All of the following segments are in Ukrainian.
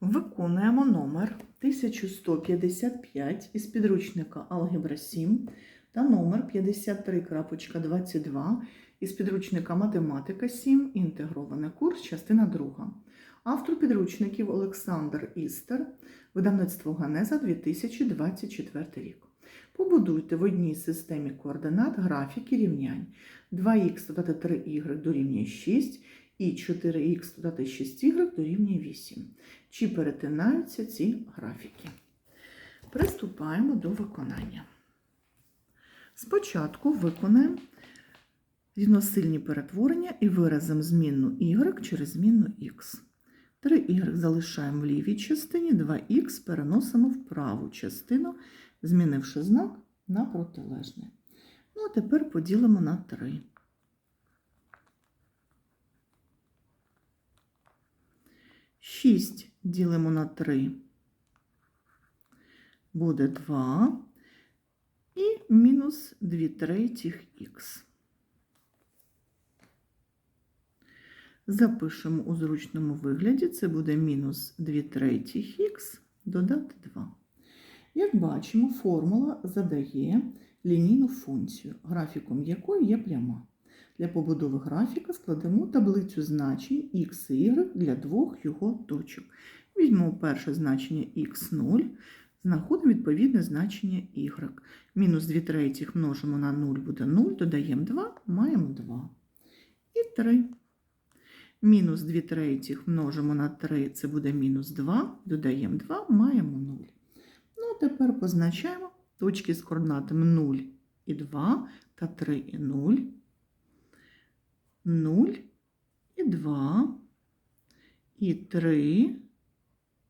Виконуємо номер 1155 із підручника Алгебра 7 та номер 53.22 із підручника Математика 7, інтегрований курс, частина 2. Автор підручників Олександр Істер, видавництво Ганеза 2024 рік. Побудуйте в одній системі координат графіки рівнянь 2х додати 3y дорівнює 6 і 4х додати 6y дорівнює 8. Чи перетинаються ці графіки? Приступаємо до виконання. Спочатку виконаємо рівносильні перетворення і виразимо змінну y через змінну x. 3y залишаємо в лівій частині, 2х переносимо в праву частину, змінивши знак на протилежний. Ну, а тепер поділимо на 3. Шість ділимо на 3. Буде 2 і мінус 2 третіх х. Запишемо у зручному вигляді, це буде мінус 2 третіх х додати 2. Як бачимо, формула задає лінійну функцію, графіком якої є пряма. Для побудови графіка складемо таблицю значень x і y для двох його точок. Візьмемо перше значення x0, знаходимо відповідне значення y. Мінус 2 третіх множимо на 0 буде 0, додаємо 2, маємо 2. І 3. Мінус 2 третіх множимо на 3, це буде мінус 2, додаємо 2, маємо 0. Ну, а тепер позначаємо точки з координатами 0 і 2 та 3 і 0. 0 і 2, і 3,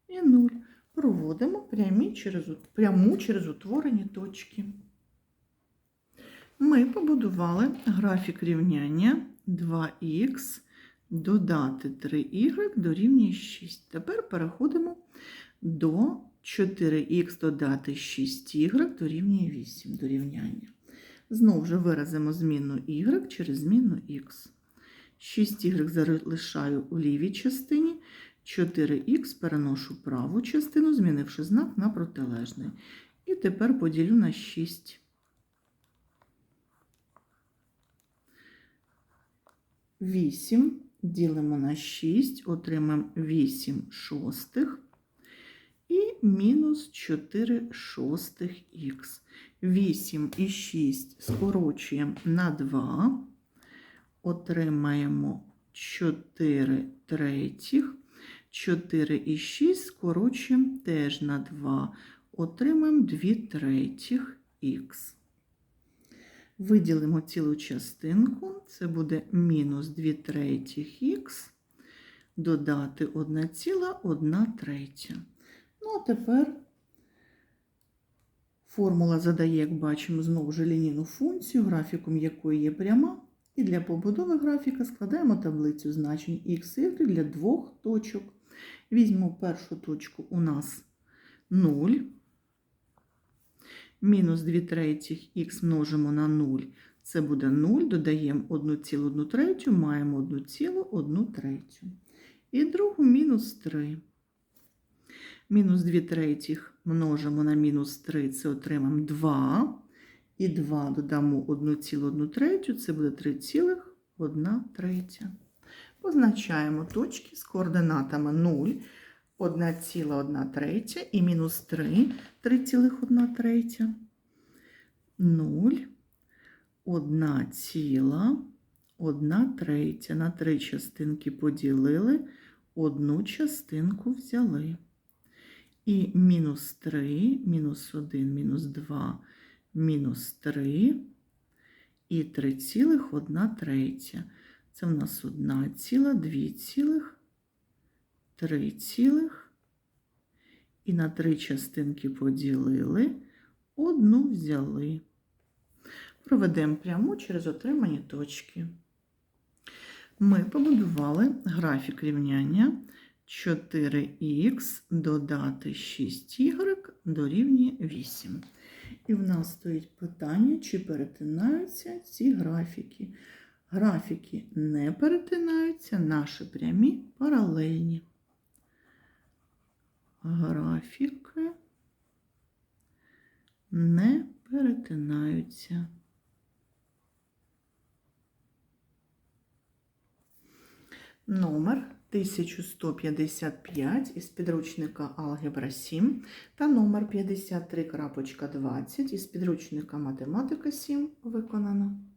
і 0. Проводимо прямі через, пряму через утворені точки. Ми побудували графік рівняння 2х додати 3y дорівнює 6. Тепер переходимо до 4х додати 6y дорівнює 8 до рівняння. Знову ж виразимо змінну y через змінну х. 6y залишаю у лівій частині, 4х переношу праву частину, змінивши знак на протилежний. І тепер поділю на 6. Вісім ділимо на 6, отримаємо 8 шостих і мінус 4 шостих х. 8 і 6 скорочуємо на 2 отримаємо 4 третіх, 4 і 6 скорочуємо теж на 2, отримаємо 2 третіх х. Виділимо цілу частинку, це буде мінус 2 третіх х, додати 1,1 третя. Ну, а тепер формула задає, як бачимо, знову ж лінійну функцію, графіком якої є пряма. І для побудови графіка складаємо таблицю значень x і y для двох точок. Візьмемо першу точку у нас 0. Мінус 2 третіх х множимо на 0. Це буде 0, додаємо 1,1 третю, маємо 1,1 третю. І другу мінус 3. Мінус 2 третіх множимо на мінус 3, це отримаємо 2. І 2 додамо 1,1 третю, це буде 3,1 третя. Позначаємо точки з координатами 0, 1,1 третя і мінус 3, 3,1 третя. 0, 1,1 третя. На три частинки поділили, одну частинку взяли. І мінус 3, мінус 1, мінус 2, мінус 3 і 3,1 третя. Це в нас 1 ціла, 2 цілих, 3 цілих. І на три частинки поділили, одну взяли. Проведемо пряму через отримані точки. Ми побудували графік рівняння 4х додати 6y дорівнює 8. І в нас стоїть питання, чи перетинаються ці графіки. Графіки не перетинаються, наші прямі паралельні. графіки не перетинаються. Номер 1155 із підручника Алгебра 7 та номер 53.20 із підручника Математика 7 виконано.